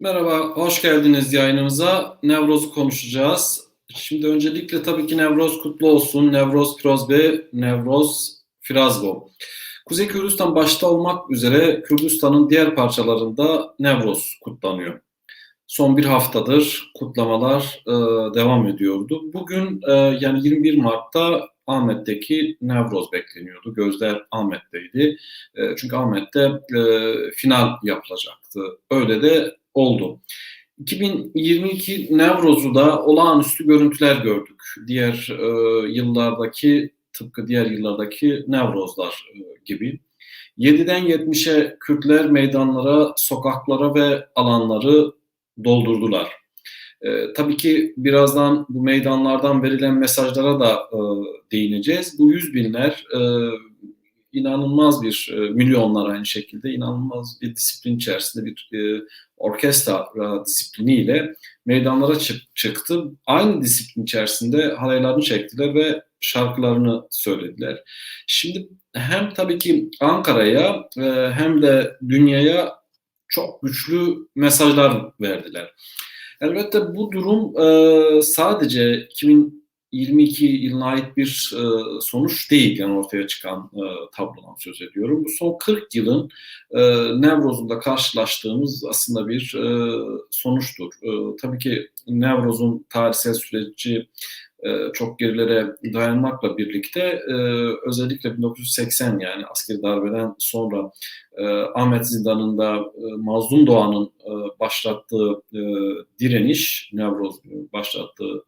Merhaba, hoş geldiniz yayınımıza. Nevroz'u konuşacağız. Şimdi öncelikle tabii ki Nevroz kutlu olsun. Nevroz Pirozbe, Nevroz Firazgo. Kuzey Kürdistan başta olmak üzere Kürdistan'ın diğer parçalarında Nevroz kutlanıyor. Son bir haftadır kutlamalar e, devam ediyordu. Bugün e, yani 21 Mart'ta Ahmet'teki Nevroz bekleniyordu. Gözler Ahmet'teydi. E, çünkü Ahmet'te e, final yapılacaktı. Öyle de oldu. 2022 Nevroz'u da olağanüstü görüntüler gördük. Diğer e, yıllardaki tıpkı diğer yıllardaki Nevrozlar e, gibi. 7'den 70'e Kürtler meydanlara, sokaklara ve alanları doldurdular. E, tabii ki birazdan bu meydanlardan verilen mesajlara da e, değineceğiz. Bu yüz binler e, inanılmaz bir e, milyonlar aynı şekilde inanılmaz bir disiplin içerisinde bir e, orkestra disipliniyle meydanlara çık, çıktı. Aynı disiplin içerisinde halaylarını çektiler ve şarkılarını söylediler. Şimdi hem tabii ki Ankara'ya e, hem de dünyaya çok güçlü mesajlar verdiler. Elbette bu durum e, sadece 2000 22 yılına ait bir e, sonuç değil yani ortaya çıkan e, tablodan söz ediyorum. Bu son 40 yılın e, Nevroz'unda karşılaştığımız aslında bir e, sonuçtur. E, tabii ki Nevroz'un tarihsel süreci e, çok gerilere dayanmakla birlikte e, özellikle 1980 yani askeri darbeden sonra e, Ahmet Zindanı'nda e, Mazlum Doğan'ın e, başlattığı e, direniş, Nevroz başlattığı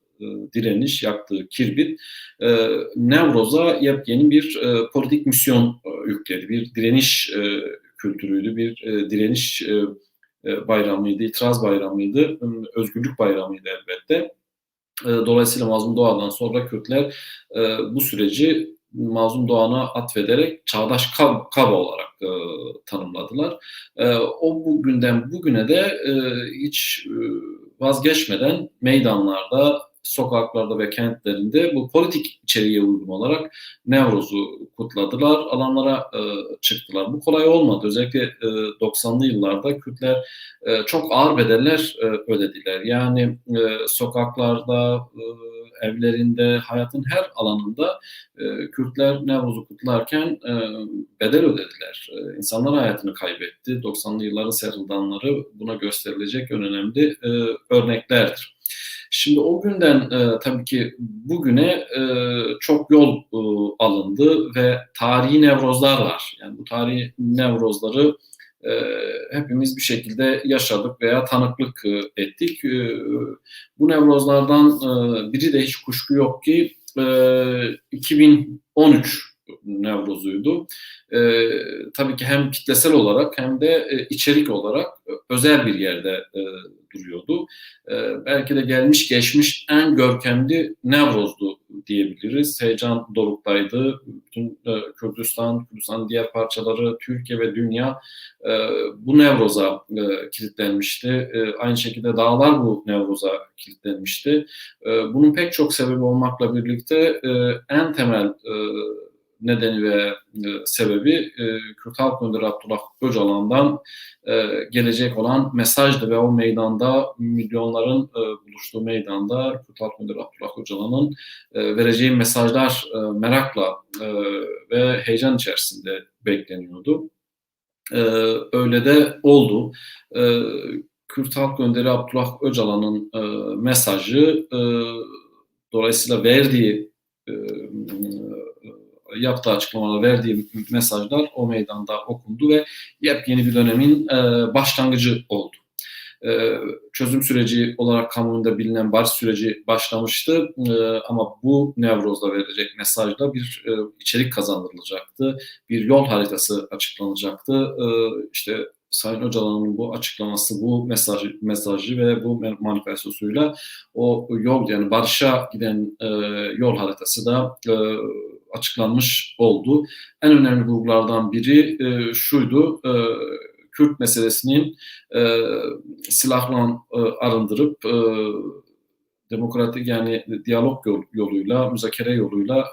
direniş, yaktığı kirbit e, Nevroz'a yepyeni bir e, politik misyon e, yükledi. Bir direniş e, kültürüydü, bir e, direniş e, e bayramıydı, itiraz bayramıydı, özgürlük bayramıydı elbette. E, dolayısıyla Mazlum Doğan'dan sonra Kürtler e, bu süreci Mazlum Doğan'a atfederek çağdaş kab kaba olarak e, tanımladılar. E, o bugünden bugüne de e, hiç e, vazgeçmeden meydanlarda sokaklarda ve kentlerinde bu politik içeriğe uygun olarak Nevroz'u kutladılar, alanlara e, çıktılar. Bu kolay olmadı. Özellikle e, 90'lı yıllarda Kürtler e, çok ağır bedeller e, ödediler. Yani e, sokaklarda, e, evlerinde, hayatın her alanında e, Kürtler Nevroz'u kutlarken e, bedel ödediler. E, insanlar hayatını kaybetti. 90'lı yılların serıldanları buna gösterilecek en önemli e, örneklerdir. Şimdi o günden e, tabii ki bugüne e, çok yol e, alındı ve tarihi nevrozlar var. Yani bu tarihi nevrozları e, hepimiz bir şekilde yaşadık veya tanıklık e, ettik. E, bu nevrozlardan e, biri de hiç kuşku yok ki e, 2013 nevrozuydu. E, tabii ki hem kitlesel olarak hem de e, içerik olarak özel bir yerde e, duruyordu. E, belki de gelmiş geçmiş en görkemli Nevroz'du diyebiliriz. Heyecan doruktaydı. Bütün e, Kürdistan, Kürdistan diğer parçaları, Türkiye ve dünya e, bu Nevroz'a e, kilitlenmişti. E, aynı şekilde dağlar bu Nevroz'a kilitlenmişti. E, bunun pek çok sebebi olmakla birlikte e, en temel e, nedeni ve e, sebebi e, Kürt Halk Önderi Abdullah Öcalan'dan e, gelecek olan mesajdı ve o meydanda milyonların e, buluştuğu meydanda Kürt Halk Önderi Abdullah Öcalan'ın e, vereceği mesajlar e, merakla e, ve heyecan içerisinde bekleniyordu. E, öyle de oldu. E, Kürt Halk Önderi Abdullah Öcalan'ın e, mesajı e, dolayısıyla verdiği e, yaptığı açıklamalar, verdiği mesajlar o meydanda okundu ve yepyeni bir dönemin e, başlangıcı oldu. E, çözüm süreci olarak kamuoyunda bilinen barış süreci başlamıştı e, ama bu Nevroz'da verilecek mesajda bir içerik kazandırılacaktı, bir yol haritası açıklanacaktı. E, işte Sayın Öcalan'ın bu açıklaması, bu mesajı, mesajı ve bu manifestosuyla o yol yani barışa giden e, yol haritası da e, açıklanmış oldu. En önemli vurgulardan biri e, şuydu, e, Kürt meselesinin e, silahla e, arındırıp e, demokratik yani diyalog yoluyla, müzakere yoluyla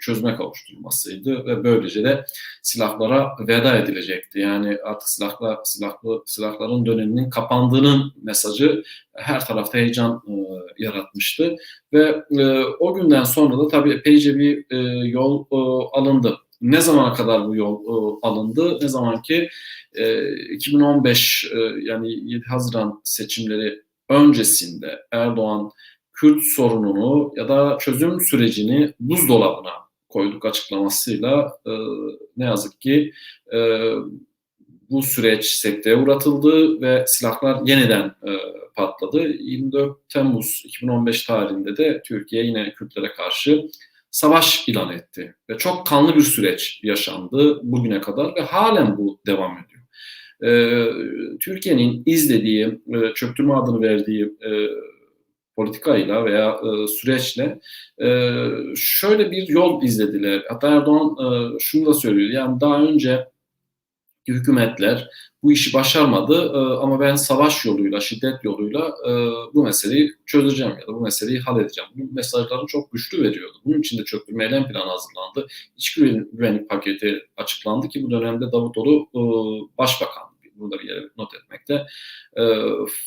çözüme kavuşturulmasıydı ve böylece de silahlara veda edilecekti. Yani artık silahla, silahlı, silahların döneminin kapandığının mesajı her tarafta heyecan yaratmıştı ve o günden sonra da tabii epeyce bir yol alındı. Ne zamana kadar bu yol alındı? Ne zaman ki 2015 yani 7 Haziran seçimleri öncesinde Erdoğan Kürt sorununu ya da çözüm sürecini buzdolabına koyduk açıklamasıyla e, ne yazık ki e, bu süreç sekteye uğratıldı ve silahlar yeniden e, patladı. 24 Temmuz 2015 tarihinde de Türkiye yine Kürtlere karşı savaş ilan etti. Ve çok kanlı bir süreç yaşandı bugüne kadar ve halen bu devam ediyor. Ee, Türkiye'nin izlediği, e, çöktürme adını verdiği e, politikayla veya e, süreçle e, şöyle bir yol izlediler. Hatta Erdoğan e, şunu da söylüyor. Yani daha önce hükümetler bu işi başarmadı e, ama ben savaş yoluyla, şiddet yoluyla e, bu meseleyi çözeceğim ya da bu meseleyi halledeceğim. Bu mesajları çok güçlü veriyordu. Bunun için de çöktürme eylem planı hazırlandı. İç güvenlik paketi açıklandı ki bu dönemde Davutoğlu e, başbakan bir yere not etmekte e,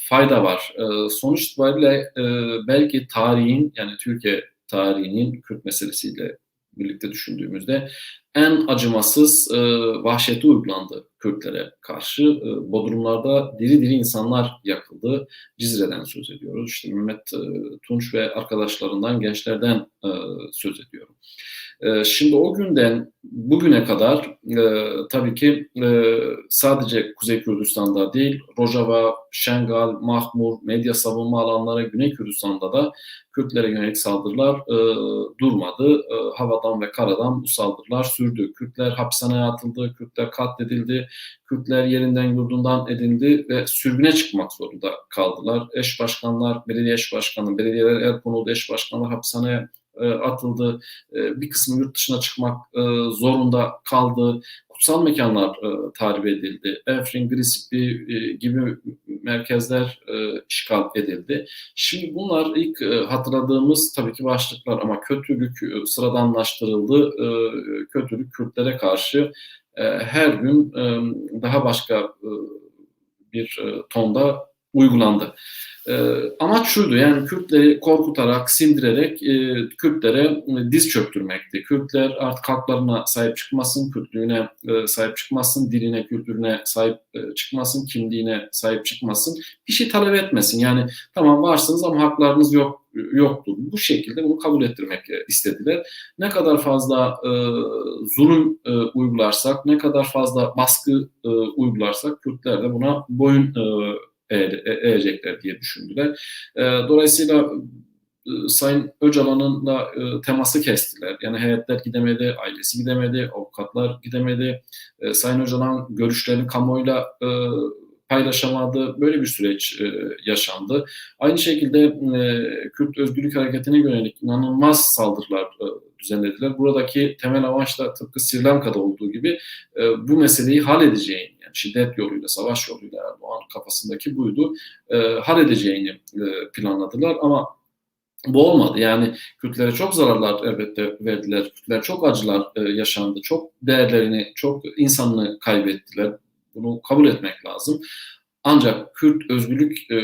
fayda var. E, sonuç itibariyle e, belki tarihin yani Türkiye tarihinin Kürt meselesiyle birlikte düşündüğümüzde en acımasız e, vahşeti uygulandı Kürtlere karşı. E, Bodrumlarda diri diri insanlar yakıldı. Cizre'den söz ediyoruz. İşte Mehmet e, Tunç ve arkadaşlarından, gençlerden e, söz ediyorum. E, şimdi o günden bugüne kadar e, tabii ki e, sadece Kuzey Kürdistan'da değil, Rojava, Şengal, Mahmur, medya savunma alanları Güney Kürdistan'da da Kürtlere yönelik saldırılar e, durmadı. E, havadan ve karadan bu saldırılar sürdü. Kürtler hapishaneye atıldı, Kürtler katledildi, Kürtler yerinden yurdundan edildi ve sürgüne çıkmak zorunda kaldılar. Eş başkanlar, belediye eş başkanı, belediyeler el konuldu, eş başkanlar hapishaneye e, atıldı. E, bir kısmı yurt dışına çıkmak e, zorunda kaldı. Kutsal mekanlar e, tahrip edildi. Efrin, Grisipli gibi merkezler işgal edildi. Şimdi bunlar ilk hatırladığımız tabii ki başlıklar ama kötülük sıradanlaştırıldı. Kötülük Kürtlere karşı her gün daha başka bir tonda uygulandı. E, amaç şuydu yani Kürtleri korkutarak, sindirerek e, Kürtlere e, diz çöktürmekti. Kürtler artık haklarına sahip çıkmasın, Kürtlüğüne e, sahip çıkmasın, diline, kültürüne sahip e, çıkmasın, kimliğine sahip çıkmasın. Bir şey talep etmesin. Yani tamam varsınız ama haklarınız yok yoktu. Bu şekilde bunu kabul ettirmek istediler. Ne kadar fazla e, zulüm e, uygularsak, ne kadar fazla baskı e, uygularsak Kürtler de buna boyun e, erecekler diye düşündüler. E, dolayısıyla e, Sayın Öcalan'ın da e, teması kestiler. Yani heyetler gidemedi, ailesi gidemedi, avukatlar gidemedi. Sayın Öcalan görüşlerini kamuoyuyla paylaşamadı. Böyle bir süreç yaşandı. Aynı şekilde Kürt Özgürlük Hareketi'ne yönelik inanılmaz saldırılar düzenlediler. Buradaki temel amaç da tıpkı Sri Lanka'da olduğu gibi bu meseleyi halledeceğini şiddet yoluyla, savaş yoluyla Erdoğan kafasındaki buydu. E, halledeceğini e, planladılar ama bu olmadı. Yani Kürtlere çok zararlar elbette verdiler. Kürtler çok acılar e, yaşandı. Çok değerlerini, çok insanını kaybettiler. Bunu kabul etmek lazım. Ancak Kürt özgürlük e,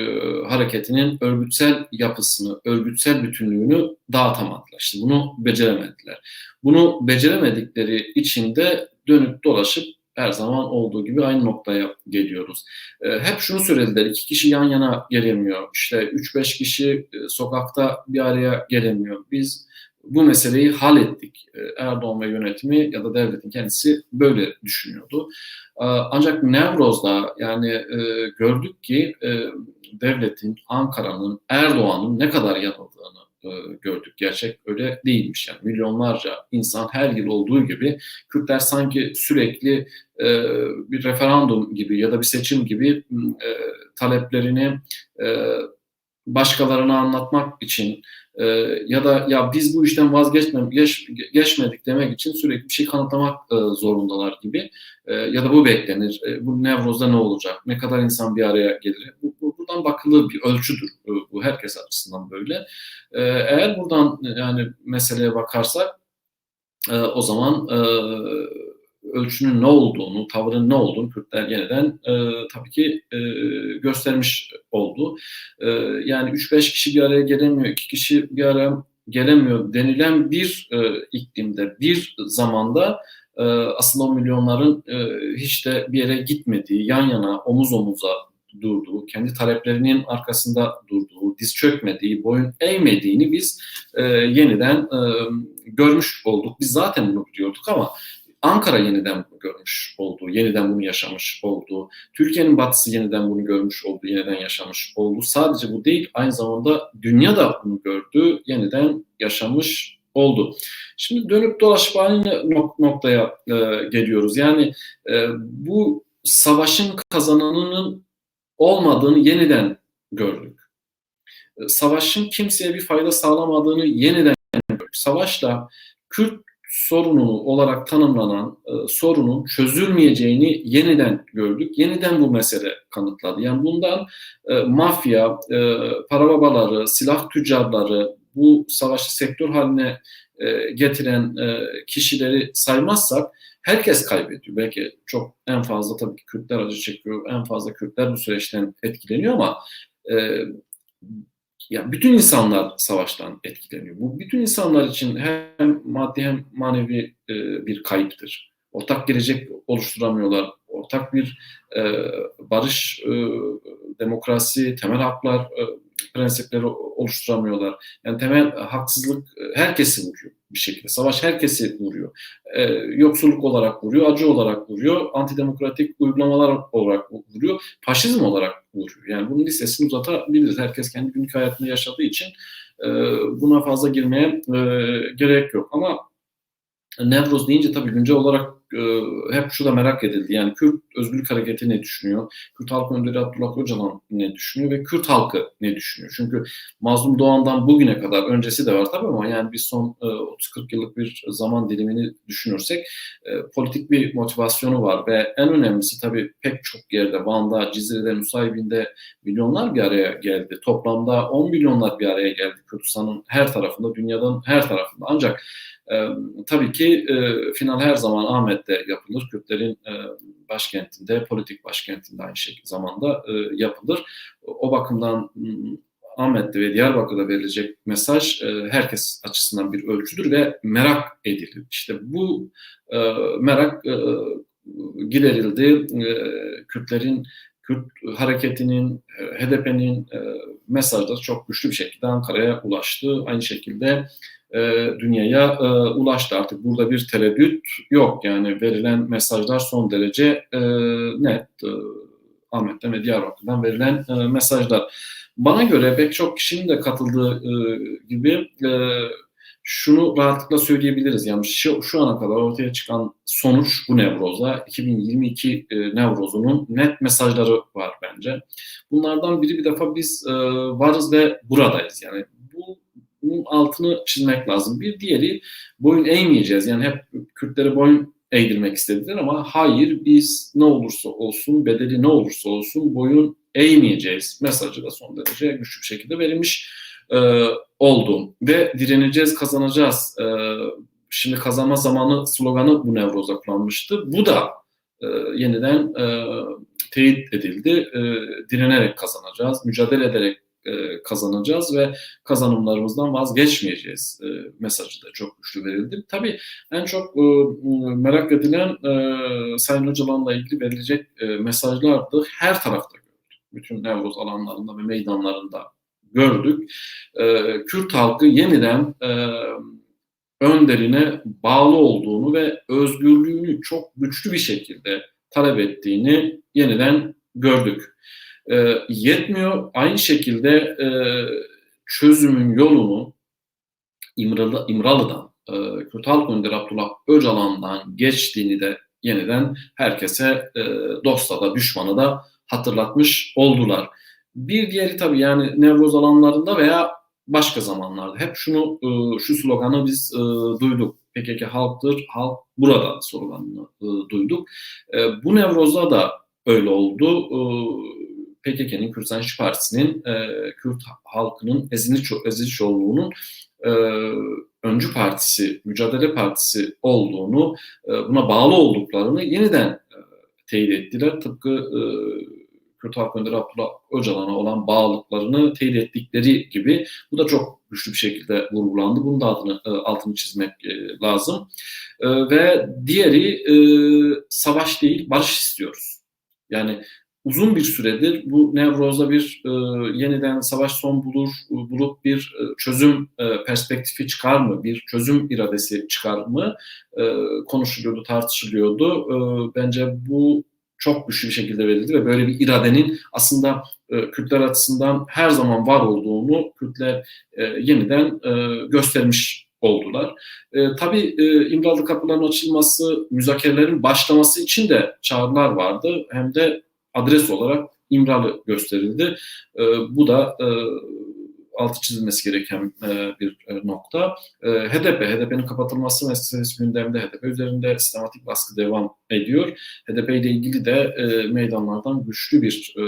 hareketinin örgütsel yapısını, örgütsel bütünlüğünü dağıtamadılar. İşte bunu beceremediler. Bunu beceremedikleri için de dönüp dolaşıp her zaman olduğu gibi aynı noktaya geliyoruz. E, hep şunu söylediler, iki kişi yan yana gelemiyor. İşte 3-5 kişi e, sokakta bir araya gelemiyor. Biz bu meseleyi hallettik. E, Erdoğan ve yönetimi ya da devletin kendisi böyle düşünüyordu. E, ancak Nevroz'da yani e, gördük ki e, devletin, Ankara'nın, Erdoğan'ın ne kadar yanıldığını e, gördük. Gerçek öyle değilmiş. Yani milyonlarca insan her yıl olduğu gibi Kürtler sanki sürekli e, bir referandum gibi ya da bir seçim gibi e, taleplerini e, başkalarına anlatmak için e, ya da ya biz bu işten vazgeçmem geç, geçmedik demek için sürekli bir şey kanıtlamak e, zorundalar gibi e, ya da bu beklenir. E, bu Nevroz'da ne olacak? Ne kadar insan bir araya gelir? Bu, bu, buradan bakılır bir ölçüdür bu. Herkes açısından böyle. E, eğer buradan yani meseleye bakarsak e, o zaman e, ölçünün ne olduğunu, tavırın ne olduğunu Kürtler yeniden e, tabii ki e, göstermiş oldu. E, yani 3-5 kişi bir araya gelemiyor, 2 kişi bir araya gelemiyor denilen bir e, iklimde, bir zamanda e, aslında o milyonların e, hiç de bir yere gitmediği, yan yana, omuz omuza durduğu, kendi taleplerinin arkasında durduğu, diz çökmediği, boyun eğmediğini biz e, yeniden e, görmüş olduk. Biz zaten bunu biliyorduk ama Ankara yeniden bunu görmüş oldu, yeniden bunu yaşamış oldu. Türkiye'nin batısı yeniden bunu görmüş oldu, yeniden yaşamış oldu. Sadece bu değil, aynı zamanda dünya da bunu gördü, yeniden yaşamış oldu. Şimdi dönüp dolaşıp aynı noktaya e, geliyoruz. Yani e, bu savaşın kazananının olmadığını yeniden gördük. E, savaşın kimseye bir fayda sağlamadığını yeniden gördük. Savaşla Kürt sorunu olarak tanımlanan e, sorunun çözülmeyeceğini yeniden gördük. Yeniden bu mesele kanıtladı. Yani bundan e, mafya, e, para babaları, silah tüccarları, bu savaşı sektör haline e, getiren e, kişileri saymazsak herkes kaybediyor. Belki çok en fazla tabii ki Kürtler acı çekiyor, en fazla Kürtler bu süreçten etkileniyor ama e, ya bütün insanlar savaştan etkileniyor. Bu bütün insanlar için hem maddi hem manevi e, bir kayıptır. Ortak gelecek oluşturamıyorlar. Ortak bir e, barış, e, demokrasi, temel haklar e, prensipleri oluşturamıyorlar. Yani temel haksızlık e, herkesi vuruyor bir şekilde. Savaş herkesi vuruyor. Ee, yoksulluk olarak vuruyor, acı olarak vuruyor, antidemokratik uygulamalar olarak vuruyor, faşizm olarak vuruyor. Yani bunun listesini uzatabiliriz. Herkes kendi günlük hayatını yaşadığı için e, buna fazla girmeye e, gerek yok. Ama Nevroz deyince tabii güncel olarak hep şu da merak edildi. Yani Kürt Özgürlük Hareketi ne düşünüyor? Kürt Halk Önderi Abdullah Öcalan ne düşünüyor? Ve Kürt halkı ne düşünüyor? Çünkü Mazlum Doğan'dan bugüne kadar öncesi de var tabii ama yani bir son e, 30-40 yıllık bir zaman dilimini düşünürsek e, politik bir motivasyonu var ve en önemlisi tabii pek çok yerde Van'da, Cizre'de, Nusaybin'de milyonlar bir araya geldi. Toplamda 10 milyonlar bir araya geldi Kürdistan'ın her tarafında, dünyanın her tarafında. Ancak e, tabii ki e, final her zaman Ahmet'te yapılır. Kürtlerin e, başkentinde, politik başkentinde aynı şekilde zamanda e, yapılır. O bakımdan Ahmet'te ve Diyarbakır'da verilecek mesaj e, herkes açısından bir ölçüdür ve merak edilir. İşte bu e, merak e, giderildi. E, Kürtlerin Kürt hareketinin, e, HDP'nin e, mesajları çok güçlü bir şekilde Ankara'ya ulaştı. Aynı şekilde e, dünyaya e, ulaştı. Artık burada bir tereddüt yok. Yani verilen mesajlar son derece e, net. E, Ahmet'ten ve Diyarbakır'dan verilen e, mesajlar. Bana göre pek çok kişinin de katıldığı e, gibi e, şunu rahatlıkla söyleyebiliriz. Yani şu, şu ana kadar ortaya çıkan sonuç bu Nevroz'a 2022 e, Nevroz'unun net mesajları var bence. Bunlardan biri bir defa biz e, varız ve buradayız. Yani bunun altını çizmek lazım. Bir diğeri boyun eğmeyeceğiz. Yani hep Kürtlere boyun eğdirmek istediler ama hayır biz ne olursa olsun bedeli ne olursa olsun boyun eğmeyeceğiz mesajı da son derece güçlü bir şekilde verilmiş e, oldu. Ve direneceğiz, kazanacağız. E, şimdi kazanma zamanı sloganı bu Nevroz'a kullanmıştı. Bu da e, yeniden e, teyit edildi. E, direnerek kazanacağız, mücadele ederek e, kazanacağız ve kazanımlarımızdan vazgeçmeyeceğiz e, mesajı da çok güçlü verildi. Tabii en çok e, merak edilen e, Sayın Öcalan'la ilgili verilecek e, mesajlardı. Her tarafta gördük. Bütün Nevroz alanlarında ve meydanlarında gördük. E, Kürt halkı yeniden önderine bağlı olduğunu ve özgürlüğünü çok güçlü bir şekilde talep ettiğini yeniden gördük e, yetmiyor. Aynı şekilde e, çözümün yolunu İmralı, İmralı'dan, e, Kürt Halk Abdullah Öcalan'dan geçtiğini de yeniden herkese e, dosta da düşmanı da hatırlatmış oldular. Bir diğeri tabii yani Nevroz alanlarında veya başka zamanlarda hep şunu e, şu sloganı biz e, duyduk. PKK halktır, halk burada sloganını e, duyduk. E, bu Nevroz'da da öyle oldu. E, PKK'nin, Kürdistan İşçi Partisi'nin, e, Kürt halkının ezili, ço ezili e, öncü partisi, mücadele partisi olduğunu, e, buna bağlı olduklarını yeniden e, teyit ettiler. Tıpkı e, Kürt Halk Önderi Abdullah Öcalan'a olan bağlılıklarını teyit ettikleri gibi bu da çok güçlü bir şekilde vurgulandı. Bunun da adını, e, altını çizmek e, lazım. E, ve diğeri savaş değil, barış istiyoruz. Yani uzun bir süredir bu Nevroz'da bir e, yeniden savaş son bulur, bulup bir e, çözüm e, perspektifi çıkar mı, bir çözüm iradesi çıkar mı e, konuşuluyordu, tartışılıyordu. E, bence bu çok güçlü bir şekilde verildi ve böyle bir iradenin aslında e, Kürtler açısından her zaman var olduğunu Kürtler e, yeniden e, göstermiş oldular. E, tabii e, İmralı kapıların açılması, müzakerelerin başlaması için de çağrılar vardı. Hem de adres olarak İmralı gösterildi. E, bu da e, altı çizilmesi gereken e, bir e, nokta. E, HDP, HDP'nin kapatılması meselesi gündemde HDP üzerinde sistematik baskı devam ediyor. HDP ile ilgili de e, meydanlardan güçlü bir e,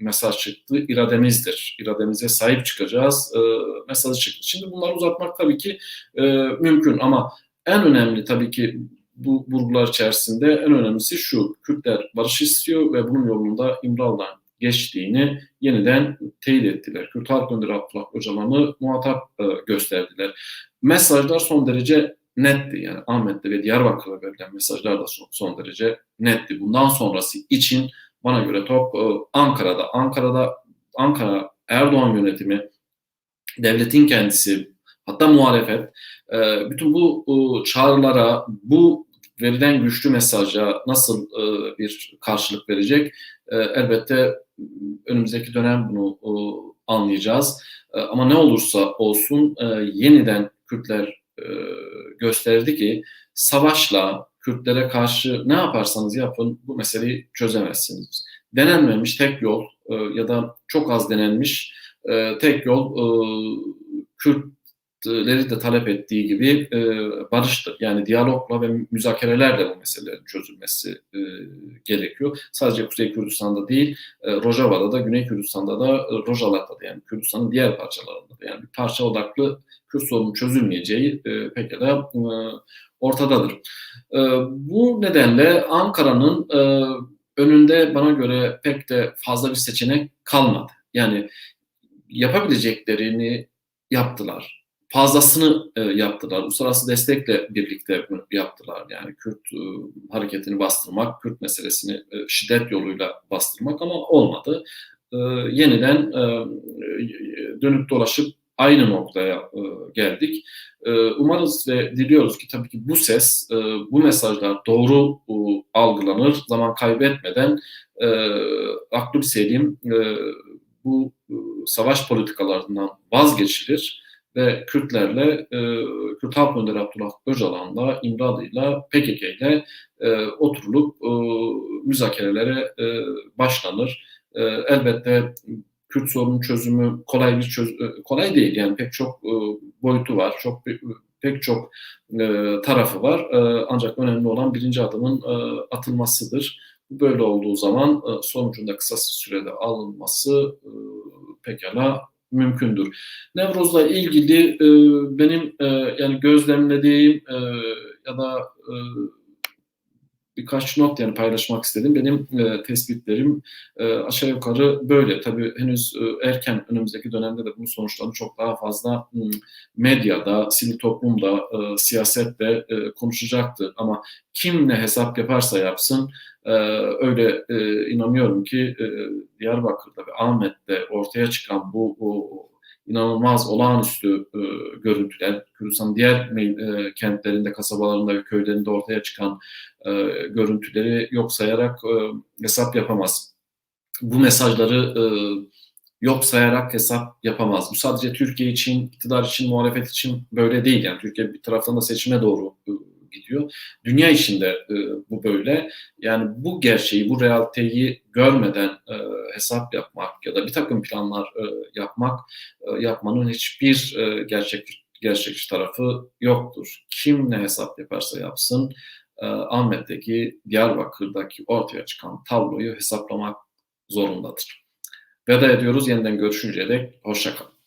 mesaj çıktı. İrademizdir. İrademize sahip çıkacağız. E, mesajı çıktı. Şimdi bunları uzatmak tabii ki e, mümkün ama en önemli tabii ki bu vurgular içerisinde en önemlisi şu. Kürtler barış istiyor ve bunun yolunda İmralı'dan geçtiğini yeniden teyit ettiler. Kürt Halk Önderi Abdullah Öcalan'ı muhatap e, gösterdiler. Mesajlar son derece netti. Yani Ahmet'te ve Diyarbakır'da verilen mesajlar da son, son derece netti. Bundan sonrası için bana göre top e, Ankara'da. Ankara'da Ankara Erdoğan yönetimi devletin kendisi hatta muhalefet e, bütün bu e, çağrılara bu verilen güçlü mesaja nasıl e, bir karşılık verecek? E, elbette önümüzdeki dönem bunu e, anlayacağız. E, ama ne olursa olsun e, yeniden Kürtler e, gösterdi ki savaşla Kürtlere karşı ne yaparsanız yapın bu meseleyi çözemezsiniz. Denenmemiş tek yol e, ya da çok az denenmiş e, tek yol e, Kürt leri de talep ettiği gibi e, barıştır. Yani diyalogla ve müzakerelerle bu meselelerin çözülmesi e, gerekiyor. Sadece Kuzey Kürdistan'da değil, e, Rojava'da da, Güney Kürdistan'da da, e, Rojalat'ta da yani Kürdistan'ın diğer parçalarında da yani bir parça odaklı Kürt sorunun çözülmeyeceği e, pekala e, ortadadır. E, bu nedenle Ankara'nın e, önünde bana göre pek de fazla bir seçenek kalmadı. Yani yapabileceklerini yaptılar fazlasını e, yaptılar. Uluslararası destekle birlikte yaptılar. Yani Kürt e, hareketini bastırmak, Kürt meselesini e, şiddet yoluyla bastırmak ama olmadı. E, yeniden e, dönüp dolaşıp aynı noktaya e, geldik. E, umarız ve diliyoruz ki tabii ki bu ses, e, bu mesajlar doğru e, algılanır, zaman kaybetmeden e, aklı selim e, bu e, savaş politikalarından vazgeçilir ve Kürtlerle e, Kürt Halk Önderi Abdullah Öcalan'la, İmralı'yla, PKK'yle e, oturulup e, müzakerelere e, başlanır. E, elbette Kürt sorunun çözümü kolay bir çöz e, kolay değil yani pek çok e, boyutu var, çok pek çok e, tarafı var. E, ancak önemli olan birinci adımın e, atılmasıdır. Böyle olduğu zaman e, sonucunda kısa sürede alınması e, pekala mümkündür. Nevroz'la ilgili e, benim e, yani gözlemlediğim e, ya da e, birkaç not yani paylaşmak istedim. Benim e, tespitlerim e, aşağı yukarı böyle. Tabii henüz e, erken önümüzdeki dönemde de bunun sonuçlarını çok daha fazla m, medyada, sivil toplumda, e, siyasette e, konuşacaktır. Ama kim ne hesap yaparsa yapsın e, öyle e, inanıyorum ki e, Diyarbakır'da ve Ahmet'te ortaya çıkan bu o, inanılmaz olağanüstü e, görüntüler, Kürdistan'ın diğer e, kentlerinde, kasabalarında ve köylerinde ortaya çıkan e, görüntüleri yok sayarak e, hesap yapamaz. Bu mesajları e, yok sayarak hesap yapamaz. Bu sadece Türkiye için, iktidar için, muhalefet için böyle değil. Yani Türkiye bir taraftan da seçime doğru e, gidiyor. Dünya içinde e, bu böyle. Yani bu gerçeği, bu realiteyi görmeden e, hesap yapmak ya da bir takım planlar e, yapmak, e, yapmanın hiçbir e, gerçek gerçekçi tarafı yoktur. Kim ne hesap yaparsa yapsın, e, Ahmet'teki, Diyarbakır'daki ortaya çıkan tabloyu hesaplamak zorundadır. veda ediyoruz. Yeniden görüşünceye dek hoşçakalın.